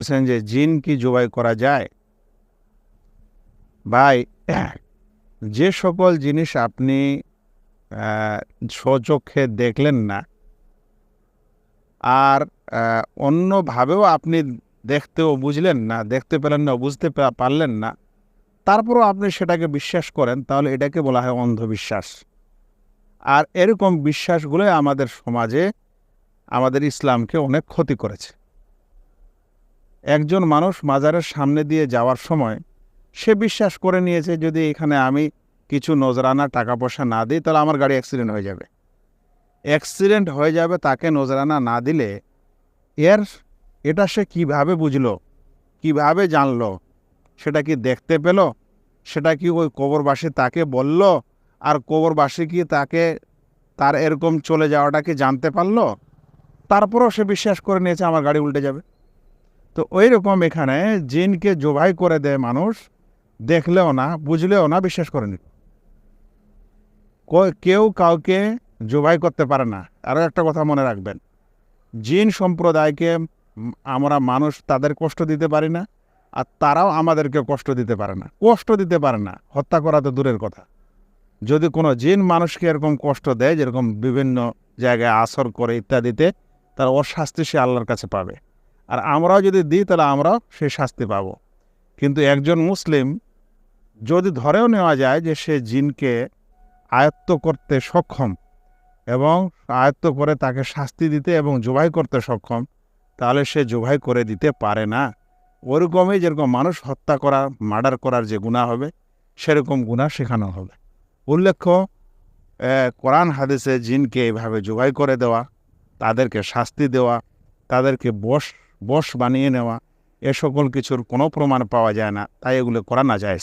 বলছেন যে জিন কি জবাই করা যায়? ভাই, যে সকল জিনিস আপনি স্বচক্ষে দেখলেন না, আর অন্যভাবেও আপনি দেখতেও বুঝলেন না, দেখতে পেলেন না, বুঝতে পারলেন না, তারপরও আপনি সেটাকে বিশ্বাস করেন, তাহলে এটাকে বলা হয় অন্ধবিশ্বাস। আর এরকম বিশ্বাসগুলো আমাদের সমাজে, আমাদের ইসলামকে অনেক ক্ষতি করেছে। একজন মানুষ মাজারের সামনে দিয়ে যাওয়ার সময় সে বিশ্বাস করে নিয়েছে, যদি এখানে আমি কিছু নজরানা টাকা পয়সা না দিই, তাহলে আমার গাড়ি অ্যাক্সিডেন্ট হয়ে যাবে। অ্যাক্সিডেন্ট হয়ে যাবে তাকে নজরানা না দিলে এর এটা সে কীভাবে বুঝলো, কীভাবে জানলো, সেটা কি দেখতে পেল, সেটা কি ওই কবরবাসী তাকে বলল, আর কবরবাসী কি তাকে তার এরকম চলে যাওয়াটা কি জানতে পারল? তারপরও সে বিশ্বাস করে নিয়েছে, আমার গাড়ি উল্টে যাবে। তো ওই রকম এখানে জিনকে জবাই করে দেয় মানুষ, দেখলেও না, বুঝলেও না, বিশ্বাস করে নিল ক- কেউ কাউকে জবাই করতে পারে না। আরও একটা কথা মনে রাখবেন, জিন সম্প্রদায়কে আমরা মানুষ তাদের কষ্ট দিতে পারি না, আর তারাও আমাদেরকে কষ্ট দিতে পারে না। কষ্ট দিতে পারে না, হত্যা করা তো দূরের কথা। যদি কোনো জিন মানুষকে এরকম কষ্ট দেয়, যেরকম বিভিন্ন জায়গায় আসর করে ইত্যাদিতে, তার অশাস্তি সে আল্লাহর কাছে পাবে। আর আমরাও যদি দিই, তাহলে আমরাও সে শাস্তি পাব। কিন্তু একজন মুসলিম যদি ধরেও নেওয়া যায় যে সে জিনকে আয়ত্ত করতে সক্ষম এবং আয়ত্ত করে তাকে শাস্তি দিতে এবং জবাই করতে সক্ষম, তাহলে সে জবাই করে দিতে পারে না। ওরকমই যেরকম মানুষ হত্যা করা, মার্ডার করার যে গুণা হবে, সেরকম গুণা শেখানো হবে। উল্লেখ্য কোরআন হাদিসে জিনকে এভাবে জোগাই করে দেওয়া, তাদেরকে শাস্তি দেওয়া, তাদেরকে বশ বশ বানিয়ে নেওয়া, এ সকল কিছুর কোনো প্রমাণ পাওয়া যায় না, তাই এগুলো করা না যায়